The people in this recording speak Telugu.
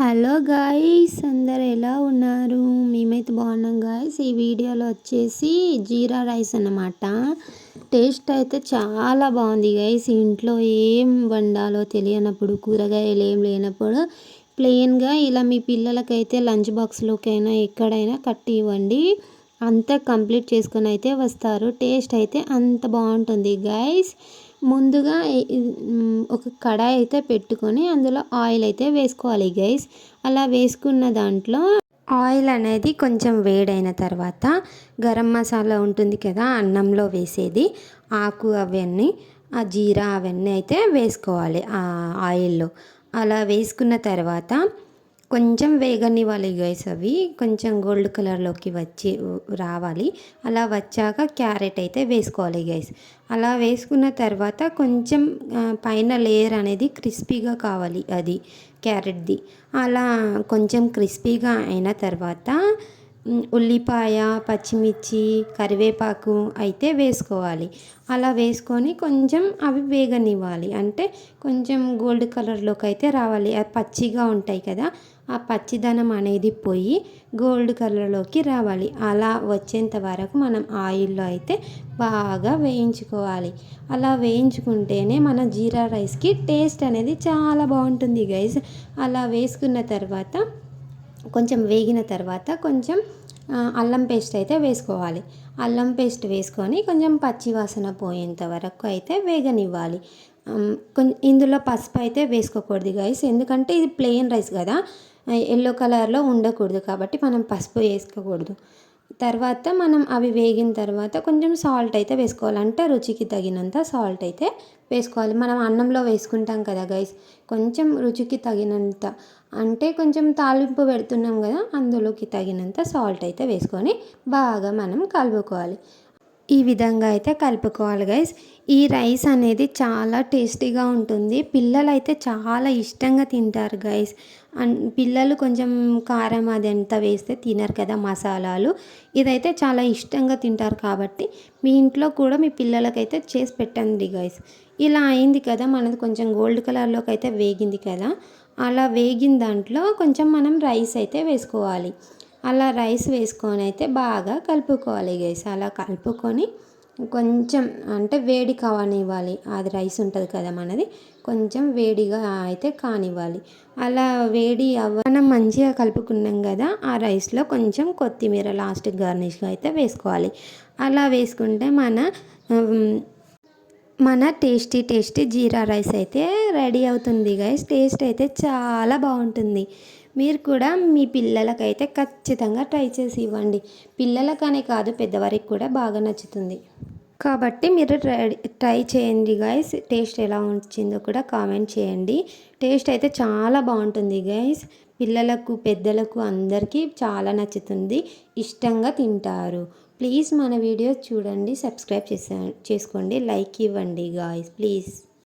హలో గాయస్ అందరు ఎలా ఉన్నారు? మేమైతే బాగున్నాం గాయస్. ఈ వీడియోలో వచ్చేసి జీరా రైస్ అన్నమాట. టేస్ట్ అయితే చాలా బాగుంది గాయస్. ఇంట్లో ఏం వండాలో తెలియనప్పుడు కూరగాయలు ఏం లేనప్పుడు ప్లెయిన్గా ఇలా మీ పిల్లలకైతే లంచ్ బాక్స్లోకైనా ఎక్కడైనా కట్టి ఇవ్వండి. అంతా కంప్లీట్ చేసుకొని అయితే వస్తారు. టేస్ట్ అయితే అంత బాగుంటుంది గాయస్. ముందుగా ఒక కడాయి అయితే పెట్టుకొని అందులో ఆయిల్ అయితే వేసుకోవాలి గైస్. అలా వేసుకున్న దాంట్లో ఆయిల్ అనేది కొంచెం వేడైన తర్వాత గరం మసాలా ఉంటుంది కదా అన్నంలో వేసేది. ఆకు అవన్నీ ఆ జీరా అవన్నీ అయితే వేసుకోవాలి ఆ ఆయిల్లో. అలా వేసుకున్న తర్వాత కొంచెం వేగనివ్వాలి గైస్ అవి. కొంచెం గోల్డ్ కలర్లోకి వచ్చి రావాలి. అలా వచ్చాక క్యారెట్ అయితే వేసుకోవాలి గైస్ అలా వేసుకున్న తర్వాత కొంచెం పైన లేయర్ అనేది క్రిస్పీగా కావాలి అది క్యారెట్ది అలా కొంచెం క్రిస్పీగా అయిన తర్వాత ఉల్లిపాయ పచ్చిమిర్చి కరివేపాకు అయితే వేసుకోవాలి. అలా వేసుకొని కొంచెం అవి వేగనివ్వాలి. అంటే కొంచెం గోల్డ్ కలర్లోకి అయితే రావాలి. అది పచ్చిగా ఉంటాయి కదా. ఆ పచ్చిదనం అనేది పోయి గోల్డ్ కలర్లోకి రావాలి. అలా వచ్చేంత వరకు మనం ఆయిల్లో అయితే బాగా వేయించుకోవాలి. అలా వేయించుకుంటేనే మన జీరా రైస్కి టేస్ట్ అనేది చాలా బాగుంటుంది గైస్. అలా వేసుకున్న తర్వాత కొంచెం వేగిన తర్వాత కొంచెం అల్లం పేస్ట్ అయితే వేసుకోవాలి. అల్లం పేస్ట్ వేసుకొని కొంచెం పచ్చి వాసన పోయేంత వరకు అయితే వేగనివ్వాలి. ఇందులో పసుపు అయితే వేసుకోకూడదు గైస్ ఎందుకంటే ఇది ప్లెయిన్ రైస్ కదా. ఎల్లో కలర్లో ఉండకూడదు కాబట్టి మనం పసుపు వేసుకోకూడదు. తర్వాత మనం అవి వేగిన తర్వాత కొంచెం సాల్ట్ అయితే వేసుకోవాలి. అంటే రుచికి తగినంత సాల్ట్ అయితే వేసుకోవాలి. మనం అన్నంలో వేసుకుంటాం కదా గైస్ కొంచెం రుచికి తగినంత అంటే కొంచెం తాలింపు పెడుతున్నాం కదా అందులోకి తగినంత సాల్ట్ అయితే వేసుకొని బాగా మనం కలుపుకోవాలి. ఈ విధంగా అయితే కలుపుకోవాలి గైస్ ఈ రైస్ అనేది చాలా టేస్టీగా ఉంటుంది. పిల్లలు అయితే చాలా ఇష్టంగా తింటారు గైస్ అండ్ పిల్లలు కొంచెం కారం అది ఎంత వేస్తే తినరు కదా మసాలాలు. ఇదైతే చాలా ఇష్టంగా తింటారు కాబట్టి మీ ఇంట్లో కూడా మీ పిల్లలకైతే చేసి పెట్టండి గైస్ ఇలా అయింది కదా మనది కొంచెం గోల్డ్ కలర్లోకి అయితే వేగింది కదా. అలా వేగిన దాంట్లో కొంచెం మనం రైస్ అయితే వేసుకోవాలి. అలా రైస్ వేసుకొని అయితే బాగా కలుపుకోవాలి గైస్ అలా కలుపుకొని కొంచెం అంటే వేడి కావనివ్వాలి అది రైస్ ఉంటుంది కదా మనది. కొంచెం వేడిగా అయితే కానివ్వాలి. అలా వేడి అవ్వ మనం మంచిగా కలుపుకున్నాం కదా ఆ రైస్లో కొంచెం కొత్తిమీర లాస్ట్ గార్నిష్గా అయితే వేసుకోవాలి. అలా వేసుకుంటే మన మన టేస్టీ టేస్టీ జీరా రైస్ అయితే రెడీ అవుతుంది గైస్ టేస్ట్ అయితే చాలా బాగుంటుంది. మీరు కూడా మీ పిల్లలకైతే ఖచ్చితంగా ట్రై చేసి ఇవ్వండి. పిల్లలకనే కాదు పెద్దవారికి కూడా బాగా నచ్చుతుంది. కాబట్టి మీరు ట్రై చేయండి గైస్ టేస్ట్ ఎలా వచ్చిందో కూడా కామెంట్ చేయండి. టేస్ట్ అయితే చాలా బాగుంటుంది గైస్ పిల్లలకు పెద్దలకు అందరికీ చాలా నచ్చుతుంది. ఇష్టంగా తింటారు. ప్లీజ్ మన వీడియో చూడండి సబ్స్క్రైబ్ చేసా చేసుకోండి. లైక్ ఇవ్వండి గాయస్ ప్లీజ్.